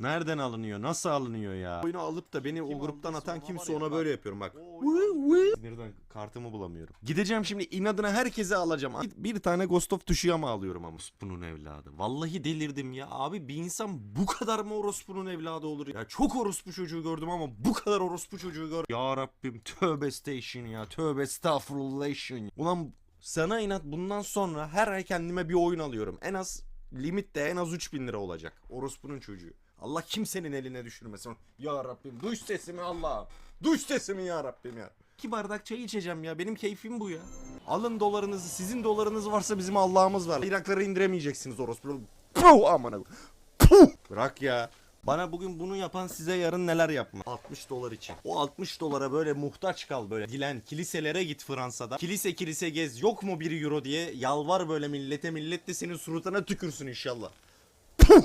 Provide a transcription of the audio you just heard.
Nereden alınıyor? Nasıl alınıyor ya? Oyunu alıp da beni o gruptan atan kimse ona böyle yapıyorum bak. Sinirden kartımı bulamıyorum. Gideceğim şimdi inadına herkese alacağım. Bir tane Ghost of Tsushima alıyorum ama orospunun evladı. Vallahi delirdim ya. Abi bir insan bu kadar mı orospunun evladı olur ya? Çok orospu çocuğu gördüm ama bu kadar orospu çocuğu gör. Ya Rabbim tövbe station ya. Tövbe estağfurullahation. Ulan sana inat bundan sonra her ay kendime bir oyun alıyorum. En az limit de en az 3000 lira olacak. Orospunun çocuğu. Allah kimsenin eline düşürmesin. Ya Rabbim duy sesimi Allah. Duy sesimi ya Rabbim ya. İki bardak çay içeceğim ya. Benim keyfim bu ya. Alın dolarınızı. Sizin dolarınız varsa bizim Allah'ımız var. Irakları indiremeyeceksiniz orospu. Puh amına. Puh. Bırak ya. Bana bugün bunu yapan size yarın neler yapma. 60 dolar için. O 60 dolara böyle muhtaç kal böyle. Dilen kiliselere git Fransa'da. Kilise kilise gez. Yok mu 1 euro diye yalvar böyle millete. Millet de senin suratına tükürsün inşallah. Puh.